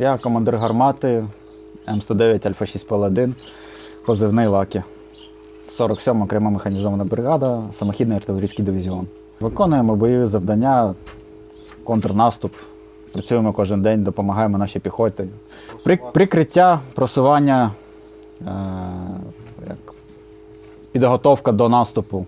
Я командир гармати М109 Альфа 6 Паладин, позивний Лакі. 47 окрема механізована бригада, самохідний артилерійський дивізіон. Виконуємо бойові завдання, контрнаступ. Працюємо кожен день, допомагаємо нашій піхоті. При, прикриття, просування, е, як, підготовка до наступу.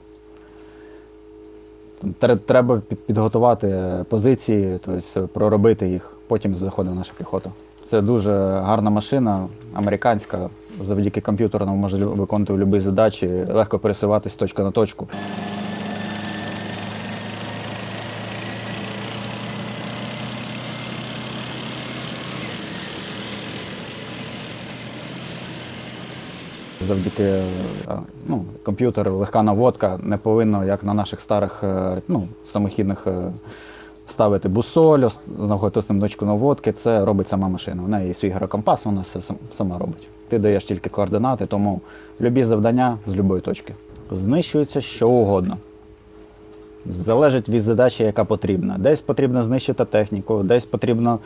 Тре- Треба під- підготувати позиції, тобто проробити їх, потім заходить наша піхота. Це дуже гарна машина, американська. Завдяки комп'ютерному може виконувати будь-які задачі, легко пересуватись з точки на точку. Завдяки е, ну, комп'ютеру легка наводка не повинно, як на наших старих е, ну, самохідних е, ставити бусоль, ос- знаходити точку наводки. Це робить сама машина. У неї є свій гірокомпас, вона все сама робить. Ти даєш тільки координати, тому любі завдання з будь-якої точки. Знищується що угодно. Залежить від задачі, яка потрібна. Десь потрібно знищити техніку, десь потрібно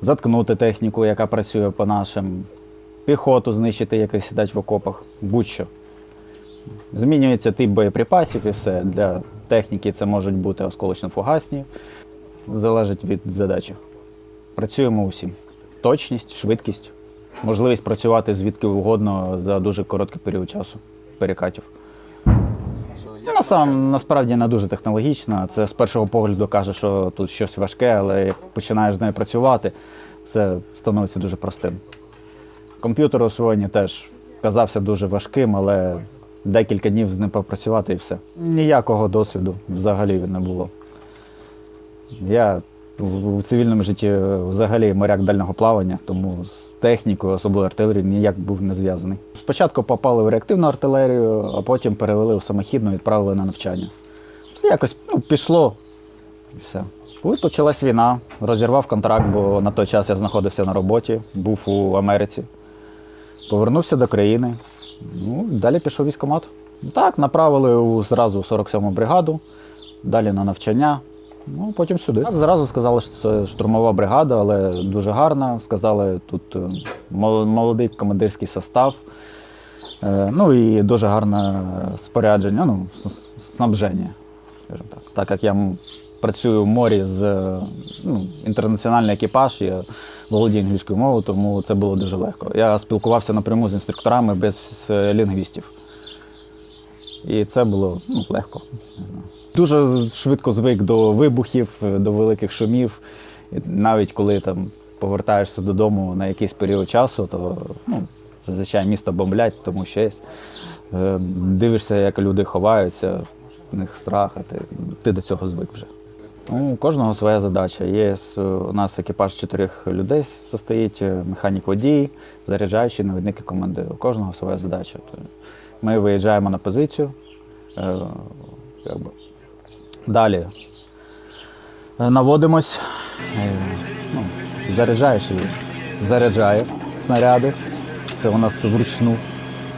заткнути техніку, яка працює по нашим, піхоту знищити, яка сидять в окопах, будь-що. Змінюється тип боєприпасів і все. Для техніки це можуть бути осколочно-фугасні. Залежить від задачі. Працюємо усім. Точність, швидкість, можливість працювати звідки угодно за дуже короткий період часу перекатів. Вона сам насправді не дуже технологічна. Це з першого погляду каже, що тут щось важке, але як починаєш з нею працювати, це становиться дуже простим. Комп'ютер освоєння теж казався дуже важким, але декілька днів з ним попрацювати і все. Ніякого досвіду взагалі не було. Я в цивільному житті взагалі моряк дальнього плавання, тому з технікою, особливо артилерією, ніяк був не зв'язаний. Спочатку попали в реактивну артилерію, а потім перевели в самохідну і відправили на навчання. Це якось ну, пішло і все. Коли почалась війна, розірвав контракт, бо на той час я знаходився на роботі, був у Америці. Повернувся до країни. Ну, далі пішов військкомат. Так, направили у, зразу у 47-му бригаду, далі на навчання. Ну, потім сюди. Так, зразу сказали, що це штурмова бригада, але дуже гарна. Сказали, тут е, молодий командирський состав. Е, Ну і дуже гарне спорядження, ну, снабження, скажімо так. Так як я працюю в морі з е, ну, інтернаціональний екіпаж, я володію англійською мовою, тому це було дуже легко. Я спілкувався напряму з інструкторами без е, лінгвістів. І це було ну, легко. Дуже швидко звик до вибухів, до великих шумів. І навіть коли там повертаєшся додому на якийсь період часу, то ну, зазвичай місто бомблять, тому є. Е, Дивишся, як люди ховаються, в них страх, а ти, ти до цього звик вже. Ну, у кожного своя задача. Є у нас екіпаж чотирьох людей состоїть, е, механік водій, заряджаючий, навідник і командир. У кожного своя задача. Ми виїжджаємо на позицію. е. Далі е, наводимось, ну, заряджаєш і заряджає снаряди. Це у нас вручну,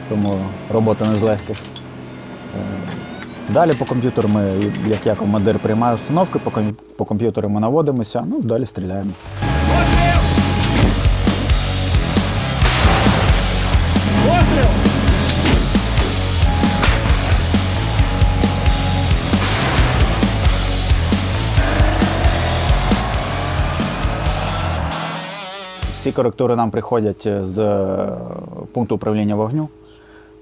тому робота не з легких. Е, Далі по комп'ютеру ми, як я командир, приймаю установки, по, ком- по комп'ютеру ми наводимося, ну далі стріляємо. Всі коректури нам приходять з е, пункту управління вогню.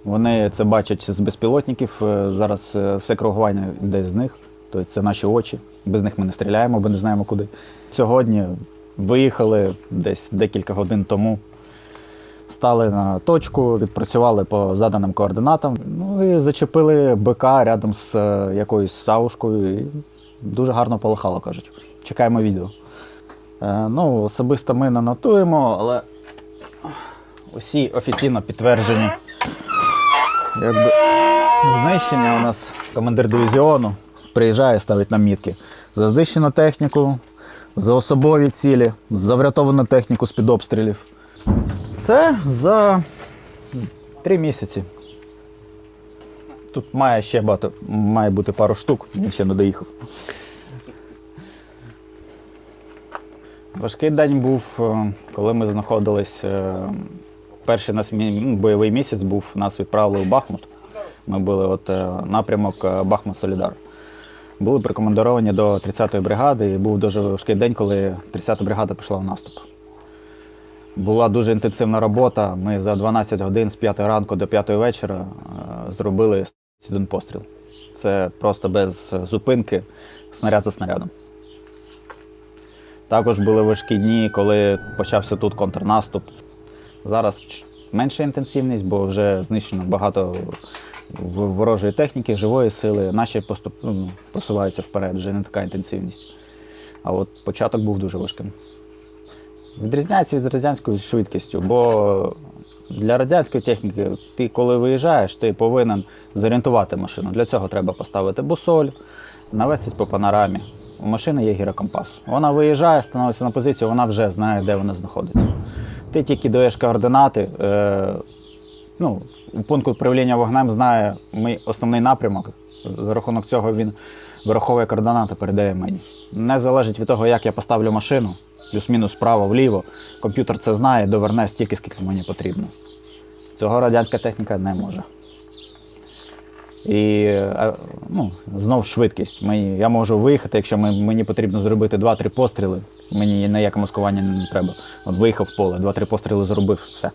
Вони це бачать з безпілотників. Е, Зараз е, все коригування йде з них. Тобто це наші очі. Без них ми не стріляємо, бо не знаємо куди. Сьогодні виїхали десь декілька годин тому. Стали на точку, відпрацювали по заданим координатам. Ну і зачепили БК рядом з е, якоюсь савушкою. І дуже гарно полихало, кажуть. Чекаємо відео. Е, Ну, особисто ми не нотуємо, але усі офіційно підтверджені. Якби знищення у нас командир дивізіону приїжджає, ставить нам мітки. За знищену техніку, за особові цілі, за врятовану техніку з-під обстрілів. Це за три місяці. Тут має ще багато, має бути пару штук, він ще не доїхав. Важкий день був, е, коли ми знаходились. Перший нас бойовий місяць був, нас відправили в Бахмут. Ми були от е, напрямок е, Бахмут Солідар. Були прикомандировані до 30-ї бригади, і був дуже важкий день, коли 30-та бригада пішла в наступ. Була дуже інтенсивна робота. Ми за 12 годин з 5 ранку до 5 вечора е, зробили 101 постріл. Це просто без зупинки, снаряд за снарядом. Також були важкі дні, коли почався тут контрнаступ. Зараз менша інтенсивність, бо вже знищено багато ворожої техніки, живої сили. Наші поступ, ну, просуваються вперед, вже не така інтенсивність. А от початок був дуже важким. Відрізняється від радянської швидкістю, бо для радянської техніки ти, коли виїжджаєш, ти повинен зорієнтувати машину. Для цього треба поставити бусоль, навестись по панорамі. У машини є гірокомпас. Вона виїжджає, становиться на позицію, вона вже знає, де вона знаходиться. Ти тільки даєш координати. Е, ну, пункт управління вогнем знає мій основний напрямок. За рахунок цього він вираховує координати, передає мені. Не залежить від того, як я поставлю машину, плюс-мінус вправо, вліво. Комп'ютер це знає, доверне стільки, скільки мені потрібно. Цього радянська техніка не може. І ну, знов швидкість. Мені, я можу виїхати, якщо мені потрібно зробити 2-3 постріли. Мені ніяке маскування не треба. От виїхав в поле, 2-3 постріли зробив, все.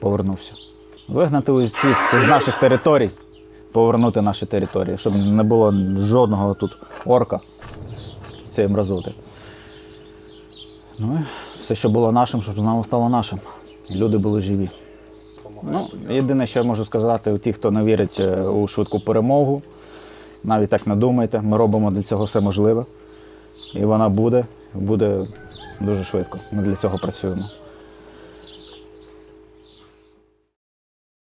Повернувся. Вигнати усіх з наших територій, повернути наші території, щоб не було жодного тут орка цієї мразоти. Ну і все, що було нашим, щоб знову стало нашим. Люди були живі. Ну, єдине, що я можу сказати, у ті, хто не вірить е, у швидку перемогу, навіть так не думайте, ми робимо для цього все можливе. І вона буде, буде дуже швидко. Ми для цього працюємо.